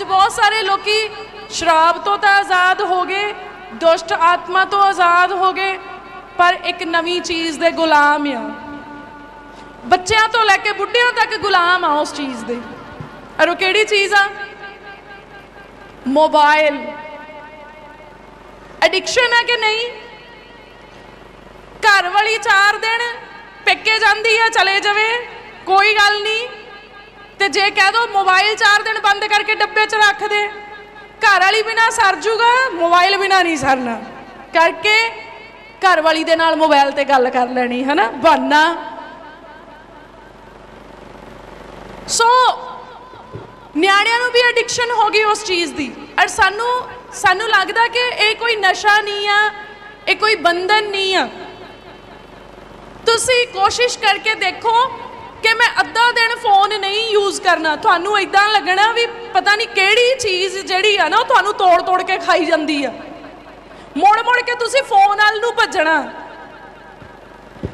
ਅੱਜ ਬਹੁਤ ਸਾਰੇ ਲੋਕੀ ਸ਼ਰਾਬ ਤੋਂ ਤਾਂ ਆਜ਼ਾਦ ਹੋ ਗਏ, ਦੁਸ਼ਟ ਆਤਮਾ ਤੋਂ ਆਜ਼ਾਦ ਹੋ ਗਏ, ਪਰ ਇੱਕ ਨਵੀਂ ਚੀਜ਼ ਦੇ ਗੁਲਾਮ ਆ। ਬੱਚਿਆਂ ਤੋਂ ਲੈ ਕੇ ਬੁੱਢਿਆਂ ਤੱਕ ਗੁਲਾਮ ਆ ਉਸ ਚੀਜ਼ ਦੇ। ਔਰ ਉਹ ਕਿਹੜੀ ਚੀਜ਼ ਆ? ਮੋਬਾਈਲ ਐਡਿਕਸ਼ਨ ਹੈ ਕਿ ਨਹੀਂ? ਘਰ ਵਾਲੀ 4 ਦਿਨ ਪੇਕੇ ਜਾਂਦੀ ਆ, ਚਲੇ ਜਾਵੇ, ਕੋਈ ਗੱਲ ਨਹੀਂ। ਤੇ ਜੇ ਕਹਿ ਦੋ ਮੋਬਾਈਲ 4 ਦਿਨ ਡੱਬੇ 'ਚ ਰੱਖ ਦੇ। ਘਰ ਵਾਲੀ ਬਿਨਾ ਸਰ ਜੂਗਾ, ਮੋਬਾਈਲ ਬਿਨਾ ਨਹੀਂ ਸਰਨਾ। ਕਰਕੇ ਘਰ ਵਾਲੀ ਦੇ ਨਾਲ ਮੋਬਾਈਲ ਤੇ ਗੱਲ ਕਰ ਲੈਣੀ ਹੈ ਨਾ ਸੋ ਨਿਆਣਿਆਂ ਨੂੰ ਵੀ ਐਡਿਕਸ਼ਨ ਹੋ ਗਈ ਉਸ ਚੀਜ਼ ਦੀ। ਔਰ ਸਾਨੂੰ ਸਾਨੂੰ ਲੱਗਦਾ ਕਿ ਇਹ ਕੋਈ ਨਸ਼ਾ ਨਹੀਂ ਆ, ਇਹ ਕੋਈ ਬੰਧਨ ਨਹੀਂ ਆ। ਤੁਸੀਂ ਕੋਸ਼ਿਸ਼ ਕਰਕੇ ਦੇਖੋ ਕਿ ਮੈਂ ਅੱਧਾ ਦਿਨ ਫੋਨ ਨਹੀਂ ਯੂਜ਼ ਕਰਨਾ। ਤੁਹਾਨੂੰ ਇਦਾਂ ਲੱਗਣਾ ਵੀ ਪਤਾ ਨਹੀਂ ਕਿਹੜੀ ਚੀਜ਼ ਜਿਹੜੀ ਆ ਨਾ, ਉਹ ਤੁਹਾਨੂੰ ਤੋੜ ਤੋੜ ਕੇ ਖਾਈ ਜਾਂਦੀ ਆ। ਮੋੜ ਮੋੜ ਕੇ ਤੁਸੀਂ ਫੋਨ ਵੱਲ ਨੂੰ ਭੱਜਣਾ।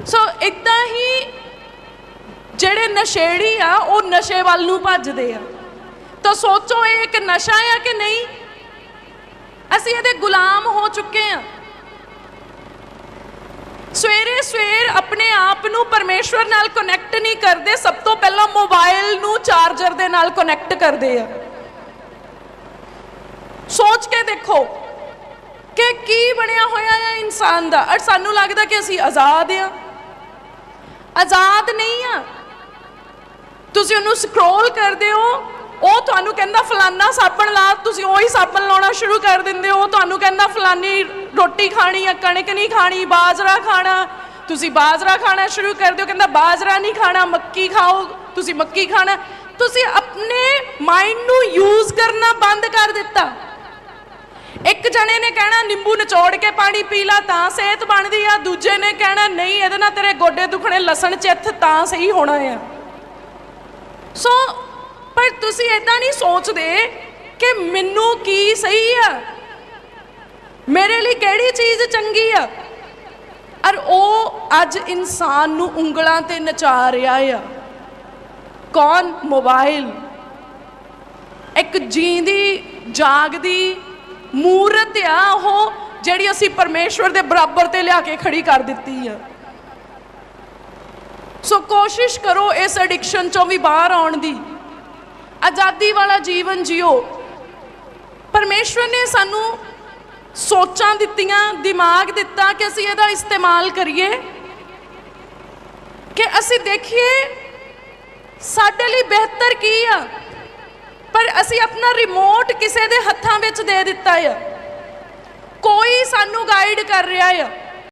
ਸੋ ਇਦਾਂ ਹੀ ਜਿਹੜੇ ਨਸ਼ੇੜੀ ਆ, ਉਹ ਨਸ਼ੇ ਵੱਲ ਨੂੰ ਭੱਜਦੇ ਆ। ਤਾਂ ਸੋਚੋ ਇਹ ਇੱਕ ਨਸ਼ਾ ਆ ਕਿ ਨਹੀਂ? ਅਸੀਂ ਇਹਦੇ ਗੁਲਾਮ ਹੋ ਚੁੱਕੇ ਆ। ਸਵੇਰੇ ਸਵੇਰ ਆਪਣੇ ਆਪ ਨੂੰ ਪਰਮੇਸ਼ਵਰ ਨਾਲ ਕਨੈਕਟ ਨਹੀਂ ਕਰਦੇ, ਸਭ ਤੋਂ ਪਹਿਲਾਂ ਮੋਬਾਈਲ ਨੂੰ ਚਾਰਜਰ ਦੇ ਨਾਲ ਕਨੈਕਟ ਕਰਦੇ ਆ। ਸੋਚ ਕੇ ਦੇਖੋ ਕਿ ਕੀ ਬਣਿਆ ਹੋਇਆ ਹੈ ਇਨਸਾਨ ਦਾ। ਔਰ ਸਾਨੂੰ ਲੱਗਦਾ ਕਿ ਅਸੀਂ ਆਜ਼ਾਦ ਆ। ਆਜ਼ਾਦ ਨਹੀਂ ਆ। ਤੁਸੀਂ ਉਹਨੂੰ ਸਕਰੋਲ ਕਰਦੇ ਹੋ, ਉਹ ਤੁਹਾਨੂੰ ਕਹਿੰਦਾ ਫਲਾਨਾ ਸਾਬਣ ਲਾ, ਤੁਸੀਂ ਉਹੀ ਸਾਬਣ ਲਾਉਣਾ ਸ਼ੁਰੂ ਕਰ ਦਿੰਦੇ ਹੋ। ਤੁਹਾਨੂੰ ਕਹਿੰਦਾ ਫਲਾਨੀ ਰੋਟੀ ਖਾਣੀ ਆ, ਕਣਕ ਨਹੀਂ ਖਾਣੀ, ਬਾਜਰਾ ਖਾਣਾ ਤੁਸੀਂ ਬਾਜਰਾ ਖਾਣਾ ਸ਼ੁਰੂ ਕਰ ਦਿਓ, ਕਹਿੰਦਾ ਬਾਜਰਾ ਨਹੀਂ ਖਾਣਾ, ਮੱਕੀ ਖਾਓ, ਤੁਸੀਂ ਮੱਕੀ ਖਾਣਾ। ਤੁਸੀਂ ਆਪਣੇ ਮਾਈਂਡ ਨੂੰ ਯੂਜ਼ ਕਰਨਾ ਬੰਦ ਕਰ ਦਿੱਤਾ। ਇੱਕ ਜਣੇ ਨੇ ਕਹਿਣਾ, ਨਿੰਬੂ ਨਿਚੋੜ ਕੇ ਪਾਣੀ ਪੀ ਲਾ, ਤਾਂ ਸਿਹਤ ਬਣਦੀ ਆ। ਦੂਜੇ ਨੇ ਕਹਿਣਾ, ਨਹੀਂ, ਇਹਦੇ ਨਾਲ ਤੇਰੇ ਗੋਡੇ ਦੁਖਣੇ, ਲਸਣ ਚਿੱਥ ਤਾਂ ਸਹੀ ਹੋਣਾ ਆ। ਸੋ ਪਰ ਤੁਸੀਂ ਇਦਾਂ ਨਹੀਂ ਸੋਚਦੇ ਕਿ ਮੈਨੂੰ ਕੀ ਸਹੀ ਆ? ਮੇਰੇ ਲਈ ਕਿਹੜੀ ਚੀਜ਼ ਚੰਗੀ ਆ? ਔਰ ਉਹ ਅੱਜ ਇਨਸਾਨ ਨੂੰ ਉਂਗਲਾਂ ਤੇ ਨਚਾ ਰਿਹਾ ਆ। ਕੌਣ? ਮੋਬਾਈਲ ਇੱਕ ਜੀਂਦੀ, ਜਾਗਦੀ ਮੂਰਤ ਆ ਉਹ, ਜਿਹੜੀ ਅਸੀਂ ਪਰਮੇਸ਼ਵਰ ਦੇ ਬਰਾਬਰ ਤੇ ਲਿਆ ਕੇ ਖੜੀ ਕਰ ਦਿੱਤੀ ਆ। ਸੋ ਕੋਸ਼ਿਸ਼ ਕਰੋ ਇਸ ਐਡਿਕਸ਼ਨ ਚੋਂ ਵੀ ਬਾਹਰ ਆਉਣ ਦੀ। ਆਜ਼ਾਦੀ ਵਾਲਾ ਜੀਵਨ ਜਿਓ। ਪਰਮੇਸ਼ਵਰ ਨੇ ਸਾਨੂੰ ਸੋਚਾਂ ਦਿੱਤੀਆਂ, ਦਿਮਾਗ ਦਿੱਤਾ ਕਿ ਅਸੀਂ ਇਹਦਾ ਇਸਤੇਮਾਲ ਕਰੀਏ। ਕਿ ਅਸੀਂ ਦੇਖੀਏ, ਸਾਡੇ ਲਈ ਬਿਹਤਰ ਕੀ ਆ? ਪਰ ਅਸੀਂ ਆਪਣਾ ਰਿਮੋਟ ਕਿਸੇ ਦੇ ਹੱਥਾਂ ਵਿੱਚ ਦੇ ਦਿੱਤਾ ਆ। ਕੋਈ ਸਾਨੂੰ ਗਾਈਡ ਕਰ ਰਿਹਾ ਆ।